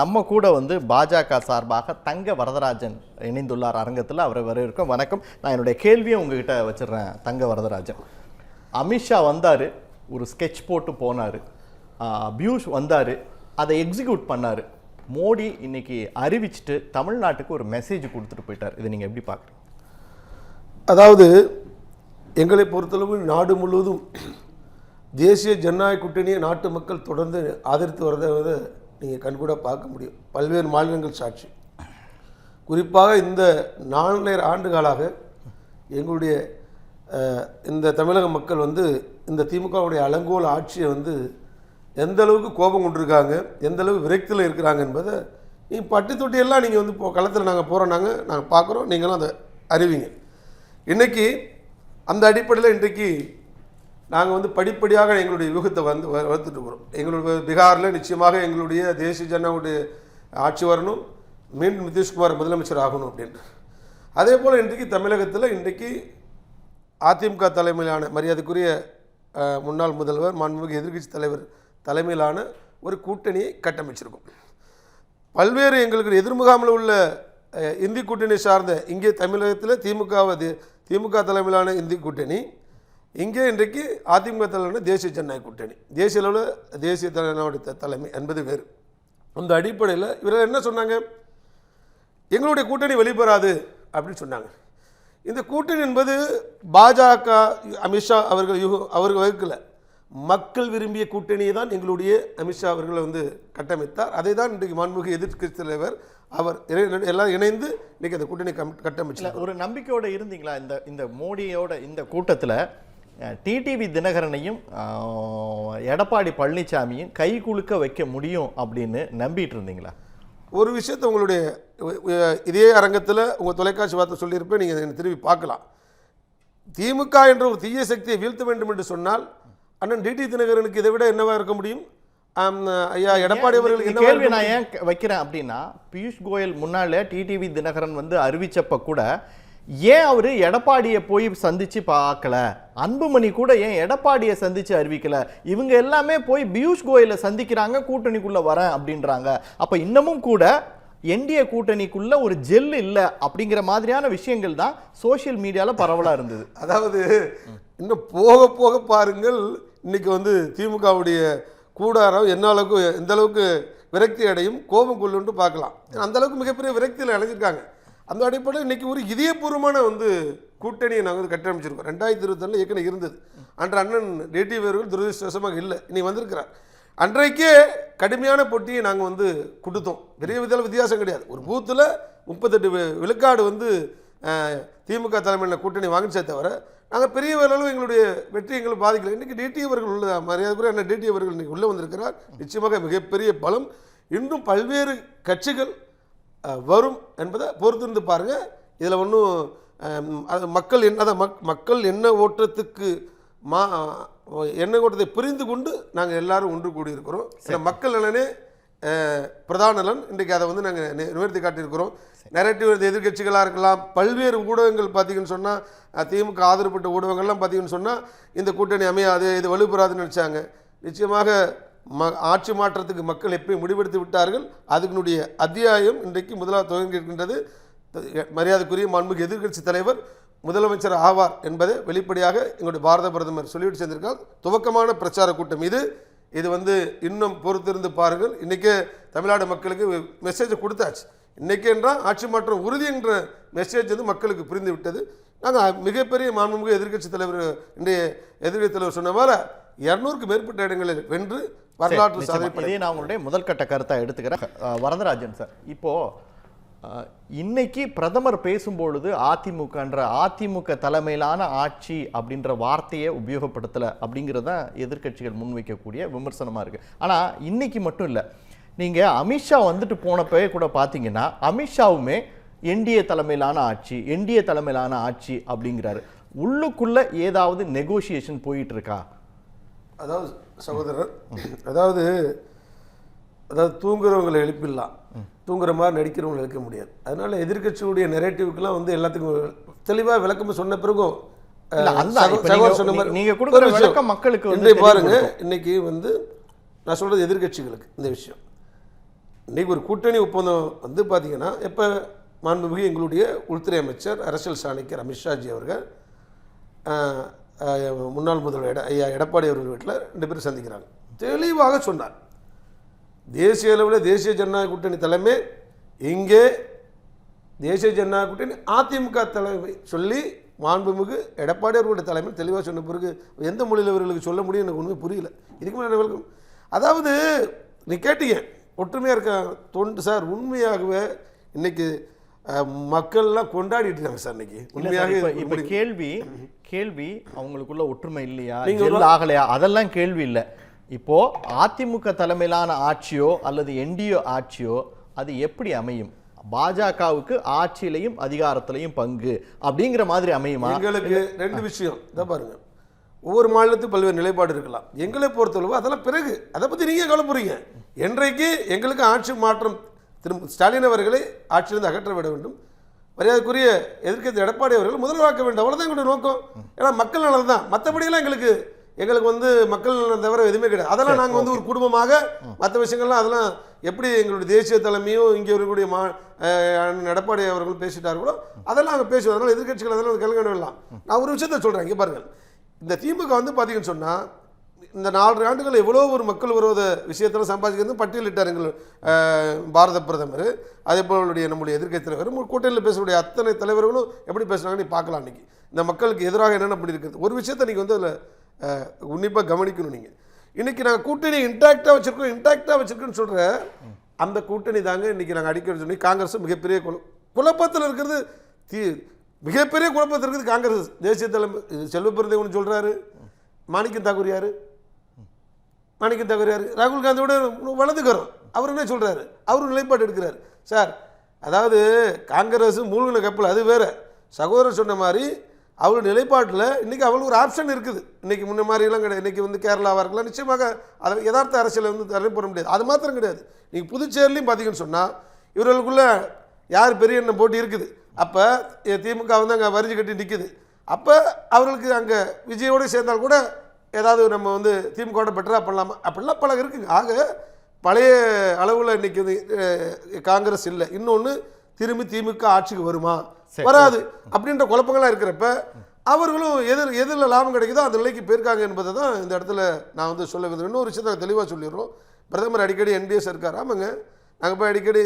நம்ம கூட வந்து பாஜக சார்பாக தங்க வரதராஜன் இணைந்துள்ளார் அரங்கத்தில். அவரை வரவேற்கும். வணக்கம். நான் என்னுடைய கேள்வியை உங்ககிட்ட வச்சிடுறேன். தங்க வரதராஜன். அமித்ஷா வந்தார். ஒரு ஸ்கெட்ச் போட்டு போனார். பியூஷ் வந்தார். அதை எக்ஸிக்யூட் பண்ணார். மோடி இன்னைக்கு அறிவிச்சிட்டு தமிழ்நாட்டுக்கு ஒரு மெசேஜ் கொடுத்துட்டு போயிட்டார். இதை நீங்கள் எப்படி பார்க்குறீங்க? அதாவது எங்களை பொறுத்தளவு நாடு முழுவதும் தேசிய ஜனநாயக கூட்டணியை நாட்டு மக்கள் தொடர்ந்து ஆதரித்து வரதை நீங்கள் கண்கூட பார்க்க முடியும். பல்வேறு மாநிலங்கள் சாட்சி. குறிப்பாக இந்த நான்கரை ஆண்டுகளாக எங்களுடைய இந்த தமிழக மக்கள் வந்து இந்த திமுகவுடைய அலங்கோல் ஆட்சியை வந்து எந்த அளவுக்கு கோபம் கொண்டிருக்காங்க எந்த அளவு விரக்தியில் இருக்கிறாங்க என்பதை நீ பட்டி தொட்டியெல்லாம் நீங்கள் வந்து இப்போ களத்தில் நாங்கள் போகிறோம் நாங்கள் நாங்கள் பார்க்குறோம் நீங்களும் அதை அறிவிங்க. இன்றைக்கி அந்த அடிப்படையில் இன்றைக்கு நாங்கள் வந்து படிப்படியாக எங்களுடைய யூகத்தை வந்து வ- வளர்த்துட்டு இருக்கிறோம் எங்களுடைய பீகாரில் நிச்சயமாக எங்களுடைய தேசிய ஜனநாயக ஆட்சி வரணும். மீண்டும் நிதிஷ்குமார் முதலமைச்சர் ஆகணும் அப்படின்ட்டு. அதே போல் இன்றைக்கு தமிழகத்தில் இன்றைக்கு அதிமுக தலைமையிலான மரியாதைக்குரிய முன்னாள் முதல்வர் மாண்புமிகு எதிர்கட்சி தலைவர் தலைமையிலான ஒரு கூட்டணியை கட்டமைச்சிருக்கோம். பல்வேறு எங்களுக்கு எதிர்முகாமில் உள்ள இந்தி கூட்டணி சார்ந்த இங்கே தமிழகத்தில் திமுக திமுக தலைமையிலான இந்தி கூட்டணி இங்கே இன்றைக்கு அதிமுக தலைவர் தேசிய ஜனநாயக கூட்டணி. தேசிய அளவில் தேசிய தலைவனுடைய தலைமை என்பது வேறு. அந்த அடிப்படையில் இவர்கள் என்ன சொன்னாங்க? எங்களுடைய கூட்டணி வெளிப்பெறாது அப்படின்னு சொன்னாங்க. இந்த கூட்டணி என்பது பாஜக அமித்ஷா அவர்கள் யுக அவர்கள் வகுக்கல. மக்கள் விரும்பிய கூட்டணியை தான் எங்களுடைய அமித்ஷா அவர்களை வந்து கட்டமைத்தார். அதை தான் இன்றைக்கு மாண்புமிகு எதிர்க்கட்சி தலைவர் அவர் இணை- எல்லாம் இணைந்து இன்றைக்கி அந்த கூட்டணி கம் கட்டமைச்சு ஒரு நம்பிக்கையோடு இருந்தீங்களா? இந்த இந்த மோடியோட இந்த கூட்டத்தில் டிடிவி தினகரனையும் எடப்பாடி பழனிசாமியும் கை குலுக்க வைக்க முடியும் அப்படின்னு நம்பிட்டு இருந்தீங்களா? ஒரு விஷயத்தை உங்களுடைய இதே அரங்கத்தில் உங்கள் தொலைக்காட்சி வார்த்தை சொல்லியிருப்பேன் நீங்கள் திரும்பி பார்க்கலாம். திமுக என்ற ஒரு தீய சக்தியை வீழ்த்த வேண்டும் என்று சொன்னால் அண்ணன் டிடி தினகரனுக்கு இதை விட என்னவா இருக்க முடியும்? ஐயா எடப்பாடி அவர்களுக்கு கேள்வி நான் ஏன் வைக்கிறேன் அப்படின்னா பியூஷ் கோயல் முன்னால டிடிவி தினகரன் வந்து அறிவிச்சப்ப கூட ஏன் அவர் எடப்பாடியை போய் சந்தித்து பார்க்கல? அன்புமணி கூட ஏன் எடப்பாடியை சந்தித்து அறிவிக்கல? இவங்க எல்லாமே போய் பியூஷ் கோயலை சந்திக்கிறாங்க கூட்டணிக்குள்ளே வரேன் அப்படின்றாங்க. அப்போ இன்னமும் கூட என்டிஏ கூட்டணிக்குள்ள ஒரு ஜெல் இல்லை அப்படிங்கிற மாதிரியான விஷயங்கள் தான் சோஷியல் மீடியாவில் பரவலாக இருந்தது. அதாவது இன்னும் போக போக பாருங்கள் இன்னைக்கு வந்து திமுகவுடைய கூடாரம் என்ன அளவுக்கு எந்த அளவுக்கு விரக்தி அடையும் கோபம் கொள்ளுன்ட்டு பார்க்கலாம். ஏன்னா, அந்த அளவுக்கு மிகப்பெரிய விரக்தியில் அடைஞ்சிருக்காங்க. அந்த அடிப்படையில் இன்றைக்கி ஒரு இதயபூர்வமான வந்து கூட்டணியை நாங்கள் வந்து கட்டமைச்சிருக்கோம். ரெண்டாயிரத்தி இருபத்தொன்னில் ஏற்கனவே இருந்தது. அன்று அண்ணன் டிடி அவர்கள் துரதிருஷ்டவசமாக இல்லை இன்னைக்கு வந்திருக்கிறார். அன்றைக்கே கடுமையான போட்டியை நாங்கள் வந்து கொடுத்தோம். பெரிய விதத்தில் வித்தியாசம் கிடையாது. ஒரு பூத்தில் முப்பத்தெட்டு விழுக்காடு வந்து திமுக தலைமையில் கூட்டணி வாங்கிச்சே தவிர நாங்கள் பெரிய அளவு எங்களுடைய வெற்றி எங்களுக்கு பாதிக்கல. இன்றைக்கி டிடி அவர்கள் உள்ள மரியாதைக்குரிய அண்ணன் டிடி அவர்கள் இன்றைக்கி உள்ளே வந்திருக்கிறார். நிச்சயமாக மிகப்பெரிய பலம். இன்னும் பல்வேறு கட்சிகள் வரும் என்பதை பொறுத்திருந்து பாருங்கள் இதில் ஒன்றும் அது மக்கள் என்ன அதான் மக் மக்கள் என்ன ஓட்டத்துக்கு மா எண்ணெய் ஓட்டத்தை புரிந்து கொண்டு நாங்கள் எல்லாரும் ஒன்று கூடியிருக்கிறோம். ஏன்னா மக்கள் நலனே பிரதான நலன் இன்றைக்கு அதை வந்து நாங்கள் நிவர்த்தி காட்டியிருக்கிறோம். நெரட்டிவ் எதிர்க்கட்சிகளாக இருக்கலாம் பல்வேறு ஊடகங்கள் பார்த்தீங்கன்னு சொன்னால் திமுக ஆதரப்பட்ட ஊடகங்கள்லாம் பார்த்தீங்கன்னு சொன்னால் இந்த கூட்டணி அமையாது இது வலுப்பெறாதுன்னு நினச்சாங்க. நிச்சயமாக ம ஆட்சி மாற்றத்துக்கு மக்கள் எப்படி முடிவெடுத்து விட்டார்கள். அதுக்குனுடைய அத்தியாயம் இன்றைக்கு முதலாவது துவங்கி இருக்கின்றது. மரியாதைக்குரிய மாண்புமிகு எதிர்க்கட்சி தலைவர் முதலமைச்சர் ஆவார் என்பதை வெளிப்படையாக எங்களுடைய பாரத பிரதமர் சொல்லிவிட்டு சேர்ந்திருக்கார் துவக்கமான பிரச்சார கூட்டம் இது. இது வந்து இன்னும் பொறுத்திருந்து பாருங்கள். இன்றைக்கே தமிழ்நாடு மக்களுக்கு மெசேஜ் கொடுத்தாச்சு. இன்றைக்கே என்றால் ஆட்சி மாற்றம் உறுதி என்ற மெசேஜ் வந்து மக்களுக்கு புரிந்து விட்டது. நாங்கள் மிகப்பெரிய மாண்புமிகு எதிர்க்கட்சி தலைவர் இன்றைய எதிர்கட்சி தலைவர் சொன்ன போல இரநூறுக்கு மேற்பட்ட இடங்களில் வென்று வரலாற்று. சாதனை நான் உங்களுடைய முதல் கட்ட கருத்தை எடுத்துக்கிறேன். வரதராஜன் சார். இப்போ அஹ், இன்னைக்கு பிரதமர் பேசும்பொழுது அதிமுகன்ற அதிமுக தலைமையிலான ஆட்சி அப்படின்ற வார்த்தையை உபயோகப்படுத்தல அப்படிங்கிறது தான் எதிர்க்கட்சிகள் முன்வைக்கக்கூடிய விமர்சனமா இருக்கு. ஆனா இன்னைக்கு மட்டும் இல்ல. நீங்க அமித்ஷா வந்துட்டு போனப்பவே கூட பாத்தீங்கன்னா அமித்ஷாவுமே என்டிஏ தலைமையிலான ஆட்சி என்டிஏ தலைமையிலான ஆட்சி அப்படிங்கிறாரு. உள்ளுக்குள்ள ஏதாவது நெகோசியேஷன் போயிட்டு இருக்கா? அதாவது சகோதரர் அதாவது அதாவது தூங்குறவங்களை எழுப்பிடலாம். தூங்குற மாதிரி நடிக்கிறவங்களை எழுக்க முடியாது. அதனால எதிர்க்கட்சியுடைய நெரேட்டிவ்க்கெல்லாம் வந்து எல்லாத்துக்கும் தெளிவாக விளக்கம் சொன்ன பிறகும் மக்களுக்கு இன்றைக்கு பாருங்க. இன்னைக்கு வந்து நான் சொல்றது எதிர்க்கட்சிகளுக்கு இந்த விஷயம். இன்னைக்கு ஒரு கூட்டணி ஒப்பந்தம் வந்து பார்த்தீங்கன்னா எப்போ மாண்புமிகு எங்களுடைய உள்துறை அமைச்சர் அரசியல் சாணக்கியர் அமித்ஷாஜி அவர்கள் முன்னாள் முதல்வர் எட ஐயா எடப்பாடி அவர்கள் வீட்டில் ரெண்டு பேரும் சந்திக்கிறாங்க. தெளிவாக சொன்னார். தேசிய அளவில் தேசிய ஜனநாயக கூட்டணி தலைமை இங்கே தேசிய ஜனநாயக கூட்டணி அதிமுக தலைமை சொல்லி மாண்புமிகு எடப்பாடி அவர்களுடைய தலைமை தெளிவாக சொன்ன பிறகு எந்த மொழியில் இவர்களுக்கு சொல்ல முடியும் எனக்கு ஒன்றுமே புரியல. இதுக்கு மேலே அதாவது நீ கேட்டீங்க ஒற்றுமையாக இருக்க தொண்டு சார் உண்மையாகவே இன்னைக்கு அஹ், மக்கள்லாம் கொண்டாடிட்டு இருக்காங்க சார் இன்னைக்கு. உண்மையாக இப்ப. கேள்வி கேள்வி அவங்களுக்குள்ள ஒற்றுமை இல்லையா? நீங்க ஆகலையா? அதெல்லாம் கேள்வி இல்ல. இப்போ அதிமுக தலைமையிலான ஆட்சியோ அல்லது என்டிஓ ஆட்சியோ அது எப்படி அமையும்? பாஜகவுக்கு ஆட்சியிலையும் அதிகாரத்திலையும் பங்கு அப்படிங்கிற மாதிரி அமையுமா? எங்களுக்கு ரெண்டு விஷயம். இதான் பாருங்க. ஒவ்வொரு மாநிலத்துக்கும் பல்வேறு நிலைப்பாடு இருக்கலாம். எங்களை பொறுத்தளவு அதெல்லாம் பிறகு. அதை பற்றி நீங்கள் கவலைப்படுறீங்க என்றைக்கு எங்களுக்கு ஆட்சி மாற்றம் திரு ஸ்டாலின் அவர்களை ஆட்சியிலிருந்து அகற்ற விட வேண்டும். மரியாதைக்குரிய எதிர்க்கட்சி எடப்பாடி அவர்கள் முதல்வராக்க வேண்டும். அவ்வளோதான் எங்களுடைய நோக்கம். ஏன்னா மக்கள் நலன் தான் மற்றபடியெல்லாம் எங்களுக்கு எங்களுக்கு வந்து மக்கள் நலன் தவிர எதுவுமே கிடையாது. அதெல்லாம் நாங்கள் வந்து ஒரு குடும்பமாக மற்ற விஷயங்கள்லாம் அதெல்லாம் எப்படி எங்களுடைய தேசிய தலைமையும் இங்கே இருக்கக்கூடிய மா எடப்பாடி அவர்கள் பேசிட்டார்களோ அதெல்லாம் நாங்கள் பேசுவோம் அதனால் எதிர்க்கட்சிகள் அதெல்லாம் கலங்க வேண்டாம் நான் ஒரு விஷயத்த சொல்கிறேன் இங்கே பாருங்கள். இந்த திமுக வந்து பார்த்தீங்கன்னு சொன்னால் இந்த நாலு ஆண்டுகள் எவ்வளோ ஒரு மக்கள் விரோத விஷயத்தில் சம்பாதிக்கிறது பட்டியலிட்டார் எங்கள் பாரத பிரதமர். அதே போலுடைய நம்முடைய எதிர்க்கட்சி தலைவர் கூட்டணியில் பேசக்கூடிய அத்தனை தலைவர்களும் எப்படி பேசுனாங்க நீ பார்க்கலாம் அன்றைக்கி இந்த மக்களுக்கு எதிராக என்னென்ன பண்ணி இருக்குது ஒரு விஷயத்தை நீங்கள் வந்து அதில் உன்னிப்பாக கவனிக்கணும் நீங்கள் இன்றைக்கி நாங்கள் கூட்டணி இன்டாக்டாக வச்சுருக்கோம் இன்டாக்டாக வச்சுருக்கோன்னு சொல்கிற அந்த கூட்டணி தாங்க இன்றைக்கி நாங்கள் அடிக்கடி சொல்லி காங்கிரஸும் மிகப்பெரிய குழ குழப்பத்தில் இருக்கிறது தீ மிகப்பெரிய குழப்பத்தில் இருக்குது காங்கிரஸ். தேசிய தலைமை செல்வ பிறந்தை ஒன்று சொல்கிறாரு மாணிக்கம் தாக்கூர் மாணிக்கம் தாக்கூர் ராகுல் காந்தியோட வலதுக்கிறோம் அவர் என்ன சொல்கிறாரு அவரும் நிலைப்பாடு எடுக்கிறார். சார் அதாவது காங்கிரஸ் மூழ்கின கப்பல் அது வேறு. சகோதரர் சொன்ன மாதிரி அவர் நிலைப்பாட்டில் இன்றைக்கி அவளுக்கு ஒரு ஆப்ஷன் இருக்குது. இன்றைக்கி முன்ன மாதிரிலாம் கிடையாது. இன்றைக்கி வந்து கேரளாவாக இருக்கலாம். நிச்சயமாக அதை யதார்த்த அரசியலை வந்து தடை போட முடியாது. அது மாத்திரம் கிடையாது. நீங்கள் புதுச்சேரிலையும் பார்த்தீங்கன்னு சொன்னால் இவர்களுக்குள்ளே யார் பெரிய எண்ணம் போட்டி இருக்குது? அப்போ திமுக வந்து அங்கே வரிஞ்சு கட்டி நிற்குது அப்போ அவர்களுக்கு அங்கே விஜயோடு சேர்ந்தால் கூட ஏதாவது நம்ம வந்து திமுகவோட பெட்டராக பண்ணலாமா? அப்படிலாம் பல இருக்குங்க. ஆக பழைய அளவில் அஹ், காங்கிரஸ் இல்லை. இன்னொன்று திரும்பி திமுக ஆட்சிக்கு வருமா. வராது. அப்படின்ற குழப்பங்கள்லாம் இருக்கிறப்ப அவர்களும் எதிர் எதில் லாபம் கிடைக்குதோ அந்த நிலைக்கு போயிருக்காங்க என்பதை தான் இந்த இடத்துல நான் வந்து சொல்ல விரும்புகிறேன். இன்னொரு விஷயத்தை தெளிவாக சொல்லிடுறோம். பிரதமர் அடிக்கடி என்டிஏ சர்க்கார். ஆமாங்க. நாங்கள் போய் அடிக்கடி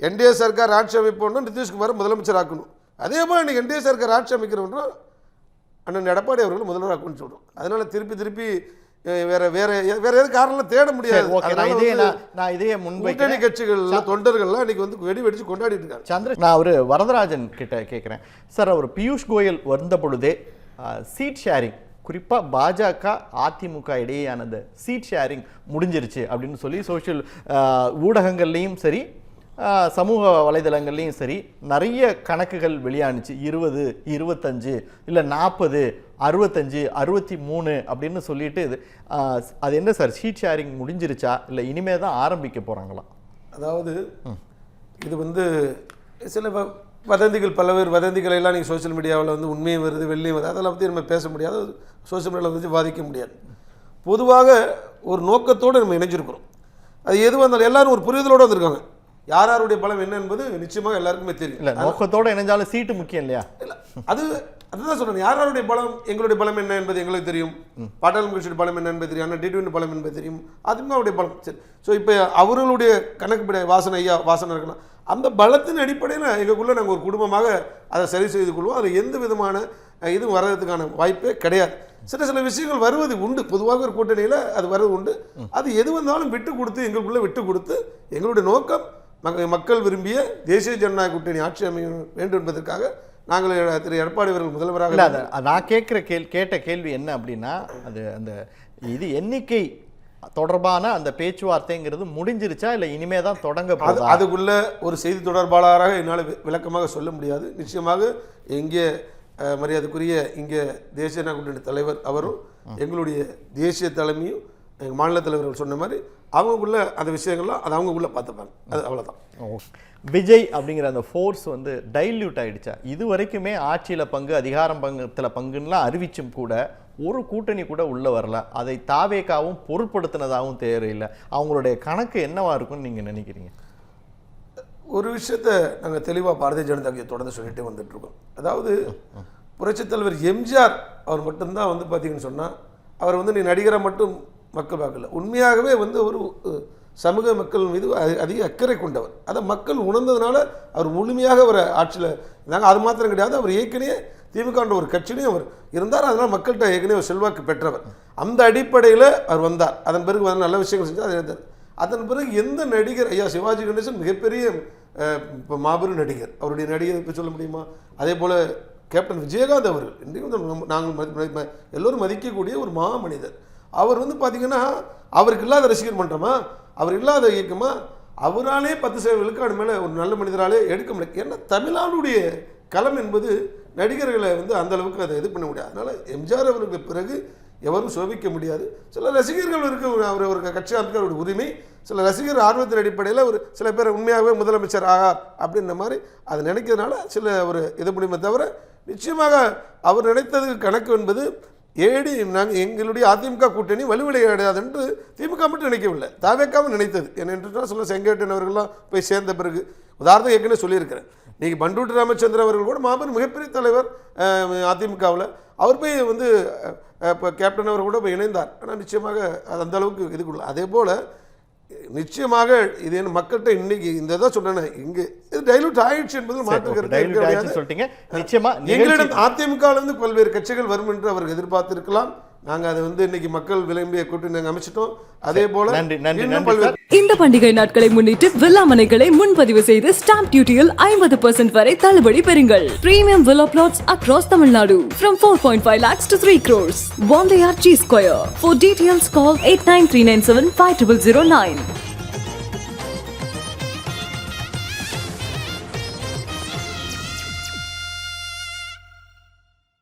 என்டிஏ சர்க்கார் ஆட்சி அமைப்போம்னா நிதிஷ்குமார் முதலமைச்சர் ஆக்கணும். அதே போல் இன்னைக்கு என்டிஏ சர்க்கார் ஆட்சி அமைக்கிறோன்றோம் அண்ணன் எடப்பாடி அவர்கள் முதல்வராக்குன்னு சொல்கிறோம் அதனால திருப்பி திருப்பி வேற வேற வேற எது காரணம் தேட முடியாது. நான் இதே நான் நான் இதையே கூட்டணி கட்சிகள்லாம் தொண்டர்கள்லாம் இன்னைக்கு வந்து வெடி வெடிச்சு கொண்டாடிட்டு இருக்காங்க. சந்திர நான் ஒரு வரதராஜன் கிட்ட கேட்குறேன் சார் அவர் பியூஷ் கோயல் வந்த பொழுதே சீட் ஷேரிங் குறிப்பாக பாஜக அதிமுக இடையேயான அந்த சீட் ஷேரிங் முடிஞ்சிருச்சு அப்படின்னு சொல்லி சோஷியல் ஊடகங்கள்லேயும் சரி சமூக வலைதளங்கள்லையும் சரி நிறைய கணக்குகள் வெளியானுச்சு. இருபது இருபத்தஞ்சு இல்லை நாற்பது அறுபத்தஞ்சு அறுபத்தி மூணு அப்படின்னு சொல்லிட்டு இது அது என்ன சார் சீட் ஷேரிங் முடிஞ்சிருச்சா? இல்லை இனிமே தான் ஆரம்பிக்க போகிறாங்களா அதாவது இது வந்து சில வதந்திகள் பல்வேறு வதந்திகளை எல்லாம் நீங்கள் சோஷியல் மீடியாவில் வந்து உண்மையும் வருது வெள்ளியும் வருது. அதெல்லாம் பற்றி நம்ம பேச முடியாது. சோஷியல் மீடியாவில் வச்சு வாதிக்க முடியாது. பொதுவாக ஒரு நோக்கத்தோடு நம்ம இணைஞ்சிருக்கிறோம். அது எது வந்தாலும் எல்லாரும் ஒரு புரிதலோடு வந்திருக்காங்க. யார் யாருடைய பலம் என்ன என்பது நிச்சயமாக எல்லாருக்குமே தெரியும். இல்லை நோக்கத்தோடு இணைஞ்சாலும் சீட்டு முக்கியம் இல்லையா? இல்ல, அது அதுதான் சொல்றேன். யார் யாருடைய பலம் எங்களுடைய பலம் என்ன என்பது எங்களுக்கு தெரியும். பாட்டாளி கட்சியுடைய பலம் என்ன என்பது தெரியும். ஆனால் டிடிவின் பலம் என்பது தெரியும். அதிமுகவுடைய பலம் சரி. ஸோ இப்போ அவர்களுடைய கணக்குப்படி வாசனை ஐயா வாசனை இருக்கலாம். அந்த பலத்தின் அடிப்படையில் எங்களுக்குள்ள நாங்கள் ஒரு குடும்பமாக அதை சரி செய்து கொள்வோம். அதில் எந்த விதமான இதுவும் வர்றதுக்கான வாய்ப்பே கிடையாது. சில சில விஷயங்கள் வருவது உண்டு. பொதுவாக ஒரு கூட்டணியில் அது வருவது உண்டு. அது எது வந்தாலும் விட்டு கொடுத்து எங்களுக்குள்ள விட்டு கொடுத்து எங்களுடைய நோக்கம் மக்கள் விரும்பிய தேசிய ஜனநாயக கூட்டணி ஆட்சி அமைய வேண்டும் என்பதற்காக நாங்கள் திரு எடப்பாடி அவர்கள் முதல்வராக இல்ல நான் கேட்குற கேள் கேட்ட கேள்வி என்ன அப்படின்னா அது அந்த இது எண்ணிக்கை தொடர்பான அந்த பேச்சுவார்த்தைங்கிறது முடிஞ்சிருச்சா? இல்லை இனிமே தான் தொடங்க அது அதுக்குள்ள ஒரு செய்தி தொடர்பாளராக என்னால் விளக்கமாக சொல்ல முடியாது. நிச்சயமாக இங்கே அஹ், மரியாதைக்குரிய இங்கே தேசிய கூட்டணி தலைவர் அவரும் எங்களுடைய தேசிய தலைமையும் எங்கள் மாநில தலைவர்கள் சொன்ன மாதிரி அவங்களுக்குள்ள அந்த விஷயங்கள்லாம் அது அவங்களுக்குள்ள பார்த்துப்பாங்க. அது அவ்வளோதான். விஜய் அப்படிங்கிற அந்த ஃபோர்ஸ் வந்து டைல்யூட் ஆயிடுச்சா? இது வரைக்குமே ஆட்சியில் பங்கு அதிகாரம் பங்குல பங்குன்னெலாம் அறிவிச்சும் கூட ஒரு கூட்டணி கூட உள்ள வரல. அதை தாவேக்காவும் பொருட்படுத்தினதாகவும் தேவையில்லை. அவங்களுடைய கணக்கு என்னவா இருக்கும்னு நீங்க நினைக்கிறீங்க? ஒரு விஷயத்த நாங்கள் தெளிவாக பாரதிய ஜனதா கட்சி தொடர்ந்து சொல்லிட்டே வந்துட்டு இருக்கோம் அதாவது புரட்சித் தலைவர் எம்ஜிஆர் அவர் மட்டும்தான் வந்து பார்த்தீங்கன்னு சொன்னால் அவர் வந்து நீ நடிகரை மட்டும் மக்கள் பார்க்கல. உண்மையாகவே வந்து ஒரு சமூக மக்கள் மீது அதி- அதிக அக்கறை கொண்டவர். அதை மக்கள் உணர்ந்ததுனால அவர் முழுமையாக அவர் ஆட்சியில் இருந்தாங்க அது மாத்திரம் கிடையாது அவர் ஏற்கனவே திமுகன்ற ஒரு கட்சியிலையும் அவர் இருந்தார். அதனால் மக்கள்கிட்ட ஏற்கனவே ஒரு செல்வாக்கு பெற்றவர். அந்த அடிப்படையில் அவர் வந்தார். அதன் பிறகு வந்து நல்ல விஷயங்கள் செஞ்சார் அதை அதன் பிறகு எந்த நடிகர் ஐயா சிவாஜி கணேசன் மிகப்பெரிய இப்போ மாபெரும் நடிகர். அவருடைய நடிகர் சொல்ல முடியுமா? அதே போல் கேப்டன் விஜயகாந்த் அவர்கள். இன்றைக்கு நாங்கள் மதி- மதி- எல்லோரும் மதிக்கக்கூடிய ஒரு மாமனிதர் அவர் வந்து பார்த்தீங்கன்னா அவருக்கு இல்லாத ரசிகர் மன்றமா? அவர் இல்லாத இயக்கமா? அவராலே பத்து சதவீத விழுக்காடு மேலே ஒரு நல்ல மனிதராலே எடுக்க முடியாது ஏன்னா தமிழ்நாடுடைய களம் என்பது நடிகர்களை வந்து அந்தளவுக்கு அதை இது பண்ண முடியாது. அதனால் எம்ஜிஆர் அவருக்கு பிறகு எவரும் சோபிக்க முடியாது. சில ரசிகர்கள் இருக்க ஒரு- அவர் ஒரு கட்சி அமைக்க அவருடைய உரிமை சில ரசிகர் ஆர்வத்தின் அடிப்படையில் ஒரு சில பேர் உண்மையாகவே முதலமைச்சர் ஆகார் அப்படின்ற மாதிரி அதை நினைக்கிறதுனால சில ஒரு இது முடியுமே தவிர நிச்சயமாக அவர் நினைத்தது கணக்கு என்பது ஏடி நாங்கள் எங்களுடைய அதிமுக கூட்டணி வலுவிடையாது என்று திமுக மட்டும் நினைக்கவில்லை. தாவேக்காமல் நினைத்தது. என்னென்று சொல்ல செங்கேட்டன் அவர்கள்லாம் போய் சேர்ந்த பிறகு. உதாரணம் ஏற்கனவே சொல்லியிருக்கிறேன். நீங்கள் பண்டூட்டி ராமச்சந்திரன் அவர்கள் கூட மாபெரும் மிகப்பெரிய தலைவர் அதிமுகவில். அவர் போய் வந்து இப்போ கேப்டன் அவர் கூட போய் இணைந்தார். ஆனால் நிச்சயமாக அது அந்த அளவுக்கு இது அதே போல் நிச்சயமாக இது என்ன மக்கள்கிட்ட இன்னைக்கு இந்த இதை சொல்றேன் இங்கே இது டைலூட் ஆயிடுச்சு என்பது மாற்று கருத்து டைல்யூட் கிடையாது. ஆயிடுச்சுன்னு சொல்லிட்டீங்க நிச்சயமா எங்களிடம் அதிமுகவிலிருந்து பல்வேறு கட்சிகள் வரும் என்று அவர் எதிர்பார்த்திருக்கலாம் நாங்க அதை வந்து இன்னைக்கு மக்கள் விரும்பிய கூட்டணி நாங்கள் அமைச்சிட்டோம் அதே போல இந்த பண்டிகை நாட்களை முன்னிட்டு வில்லா மனைகளை முன்பதிவு செய்து ஸ்டாம்ப் டியூட்டியில் ஐம்பது வரை தள்ளுபடி பெறுங்கள் premium villa plots across Tamil Nadu from 4.5 lakhs to 3 crores. One layer G Square. For details call 89397 5009.